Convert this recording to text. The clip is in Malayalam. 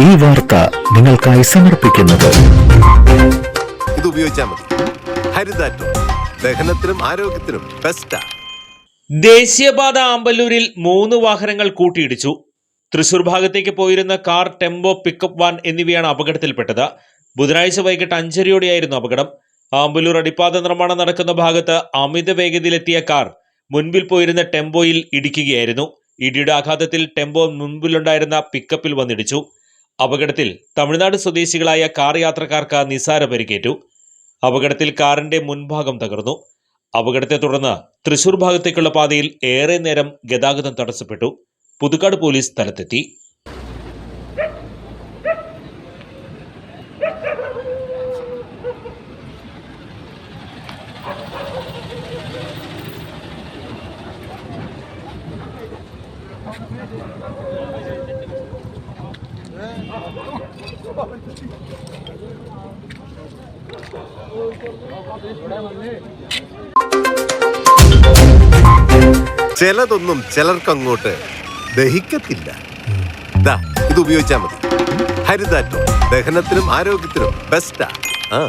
ഈ വാർത്ത നിങ്ങൾക്കായി സമർപ്പിക്കുന്നത്. ഇത് ഉപയോഗിച്ചാൽ മതി. ഹരിതാറ്റോ. ദഹനത്തിനും ആരോഗ്യത്തിനും ബെസ്റ്റാ ദേശീയപാത ആമ്പല്ലൂരിൽ മൂന്ന് വാഹനങ്ങൾ കൂട്ടിയിടിച്ചു. തൃശൂർ ഭാഗത്തേക്ക് പോയിരുന്ന കാർ ടെമ്പോ പിക്കപ്പ് വാൻ എന്നിവയാണ് അപകടത്തിൽപ്പെട്ടത്. ബുധനാഴ്ച വൈകിട്ട് അഞ്ചരയോടെയായിരുന്നു അപകടം. ആമ്പല്ലൂർ അടിപ്പാത നിർമ്മാണം നടക്കുന്ന ഭാഗത്ത് അമിത വേഗതയിലെത്തിയ കാർ മുൻപിൽ പോയിരുന്ന ടെമ്പോയിൽ ഇടിക്കുകയായിരുന്നു. ഇടിയുടെ ആഘാതത്തിൽ ടെമ്പോ മുൻപിലുണ്ടായിരുന്ന പിക്കപ്പിൽ വന്നിടിച്ചു. അപകടത്തിൽ തമിഴ്നാട് സ്വദേശികളായ കാർ യാത്രക്കാർക്ക് നിസാര പരിക്കേറ്റു. അപകടത്തിൽ കാറിന്റെ മുൻഭാഗം തകർന്നു. അപകടത്തെ തുടർന്ന് തൃശൂർ ഭാഗത്തേക്കുള്ള പാതയിൽ ഏറെ നേരം ഗതാഗതം തടസ്സപ്പെട്ടു. പുതുക്കാട് പോലീസ് സ്ഥലത്തെത്തി. ചിലതൊന്നും ചിലർക്കങ്ങോട്ട് ദഹിക്കത്തില്ല. ഇത് ഉപയോഗിച്ചാൽ മതി. ഹരിതാറ്റോ ദഹനത്തിനും ആരോഗ്യത്തിനും ബെസ്റ്റാ ആ.